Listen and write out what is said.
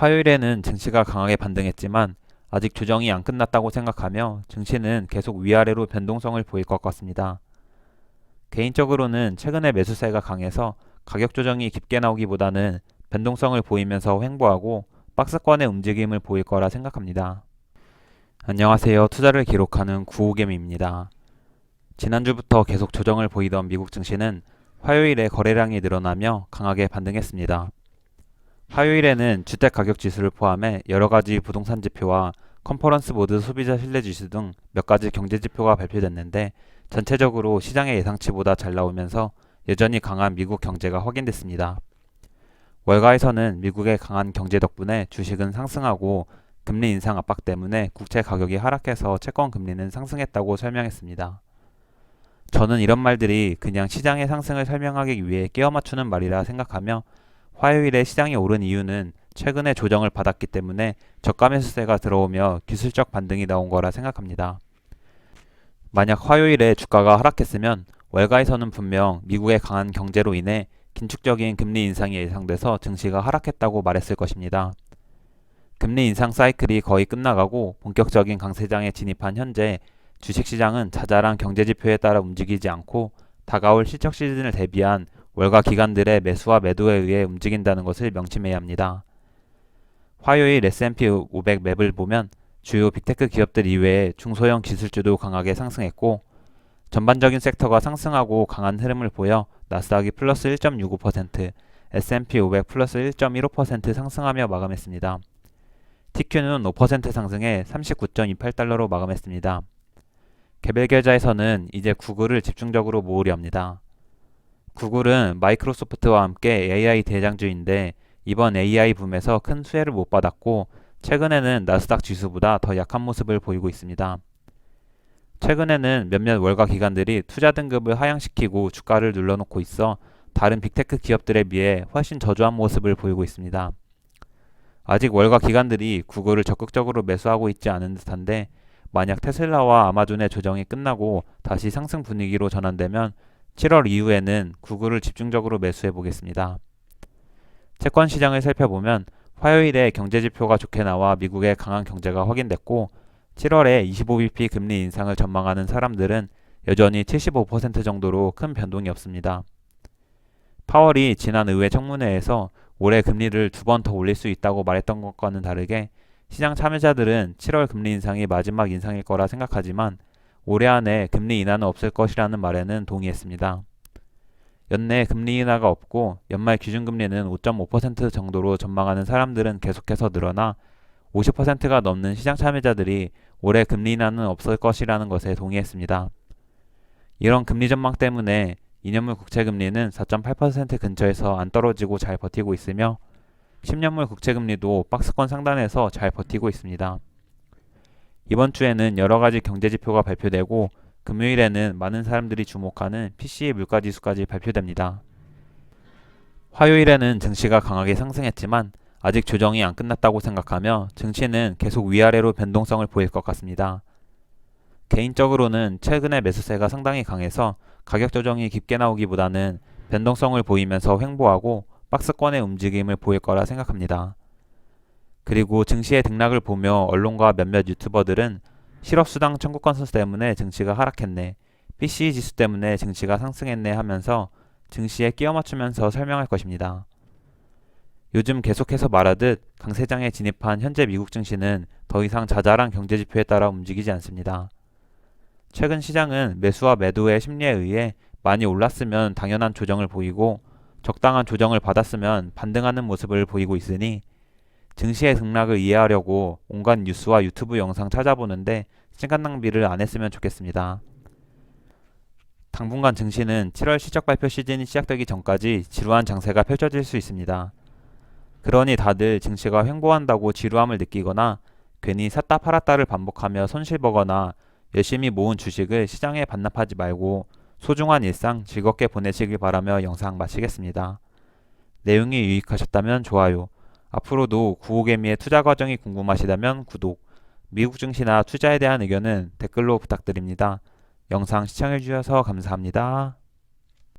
화요일에는 증시가 강하게 반등했지만 아직 조정이 안 끝났다고 생각하며 증시는 계속 위아래로 변동성을 보일 것 같습니다. 개인적으로는 최근에 매수세가 강해서 가격 조정이 깊게 나오기보다는 변동성을 보이면서 횡보하고 박스권의 움직임을 보일 거라 생각합니다. 안녕하세요. 투자를 기록하는 구호겜입니다. 지난주부터 계속 조정을 보이던 미국 증시는 화요일에 거래량이 늘어나며 강하게 반등했습니다. 화요일에는 주택 가격 지수를 포함해 여러 가지 부동산 지표와 컨퍼런스 보드 소비자 신뢰 지수 등 몇 가지 경제 지표가 발표됐는데 전체적으로 시장의 예상치보다 잘 나오면서 여전히 강한 미국 경제가 확인됐습니다. 월가에서는 미국의 강한 경제 덕분에 주식은 상승하고 금리 인상 압박 때문에 국채 가격이 하락해서 채권 금리는 상승했다고 설명했습니다. 저는 이런 말들이 그냥 시장의 상승을 설명하기 위해 끼워 맞추는 말이라 생각하며 화요일에 시장이 오른 이유는 최근에 조정을 받았기 때문에 저가 매수세가 들어오며 기술적 반등이 나온 거라 생각합니다. 만약 화요일에 주가가 하락했으면 월가에서는 분명 미국의 강한 경제로 인해 긴축적인 금리 인상이 예상돼서 증시가 하락했다고 말했을 것입니다. 금리 인상 사이클이 거의 끝나가고 본격적인 강세장에 진입한 현재 주식시장은 자잘한 경제지표에 따라 움직이지 않고 다가올 실적 시즌을 대비한 월가 기관들의 매수와 매도에 의해 움직인다는 것을 명심해야 합니다. 화요일 S&P 500 맵을 보면 주요 빅테크 기업들 이외에 중소형 기술주도 강하게 상승했고 전반적인 섹터가 상승하고 강한 흐름을 보여 나스닥이 플러스 1.65%, S&P 500 플러스 1.15% 상승하며 마감했습니다. TQ는 5% 상승해 39.28달러로 마감했습니다. 개별 계좌에서는 이제 구글을 집중적으로 모으려 합니다. 구글은 마이크로소프트와 함께 AI 대장주인데 이번 AI 붐에서 큰 수혜를 못 받았고 최근에는 나스닥 지수보다 더 약한 모습을 보이고 있습니다. 최근에는 몇몇 월가 기관들이 투자 등급을 하향시키고 주가를 눌러놓고 있어 다른 빅테크 기업들에 비해 훨씬 저조한 모습을 보이고 있습니다. 아직 월가 기관들이 구글을 적극적으로 매수하고 있지 않은 듯한데 만약 테슬라와 아마존의 조정이 끝나고 다시 상승 분위기로 전환되면 7월 이후에는 구글을 집중적으로 매수해 보겠습니다. 채권 시장을 살펴보면 화요일에 경제 지표가 좋게 나와 미국의 강한 경제가 확인됐고 7월에 25bp 금리 인상을 전망하는 사람들은 여전히 75% 정도로 큰 변동이 없습니다. 파월이 지난 의회 청문회에서 올해 금리를 두 번 더 올릴 수 있다고 말했던 것과는 다르게 시장 참여자들은 7월 금리 인상이 마지막 인상일 거라 생각하지만 올해 안에 금리 인하는 없을 것이라는 말에는 동의했습니다. 연내 금리 인하가 없고 연말 기준금리는 5.5% 정도로 전망하는 사람들은 계속해서 늘어나 50%가 넘는 시장 참여자들이 올해 금리 인하는 없을 것이라는 것에 동의했습니다. 이런 금리 전망 때문에 2년물 국채 금리는 4.8% 근처에서 안 떨어지고 잘 버티고 있으며 10년물 국채 금리도 박스권 상단에서 잘 버티고 있습니다. 이번 주에는 여러 가지 경제 지표가 발표되고 금요일에는 많은 사람들이 주목하는 PC의 물가 지수까지 발표됩니다. 화요일에는 증시가 강하게 상승했지만 아직 조정이 안 끝났다고 생각하며 증시는 계속 위아래로 변동성을 보일 것 같습니다. 개인적으로는 최근에 매수세가 상당히 강해서 가격 조정이 깊게 나오기보다는 변동성을 보이면서 횡보하고 박스권의 움직임을 보일 거라 생각합니다. 그리고 증시의 등락을 보며 언론과 몇몇 유튜버들은 실업수당 청구 건수 때문에 증시가 하락했네, PCE 지수 때문에 증시가 상승했네 하면서 증시에 끼워 맞추면서 설명할 것입니다. 요즘 계속해서 말하듯 강세장에 진입한 현재 미국 증시는 더 이상 자잘한 경제 지표에 따라 움직이지 않습니다. 최근 시장은 매수와 매도의 심리에 의해 많이 올랐으면 당연한 조정을 보이고 적당한 조정을 받았으면 반등하는 모습을 보이고 있으니 증시의 등락을 이해하려고 온갖 뉴스와 유튜브 영상 찾아보는데 시간 낭비를 안 했으면 좋겠습니다. 당분간 증시는 7월 실적 발표 시즌이 시작되기 전까지 지루한 장세가 펼쳐질 수 있습니다. 그러니 다들 증시가 횡보한다고 지루함을 느끼거나 괜히 샀다 팔았다를 반복하며 손실보거나 열심히 모은 주식을 시장에 반납하지 말고 소중한 일상 즐겁게 보내시길 바라며 영상 마치겠습니다. 내용이 유익하셨다면 좋아요. 앞으로도 구호개미의 투자 과정이 궁금하시다면 구독, 미국 증시나 투자에 대한 의견은 댓글로 부탁드립니다. 영상 시청해주셔서 감사합니다.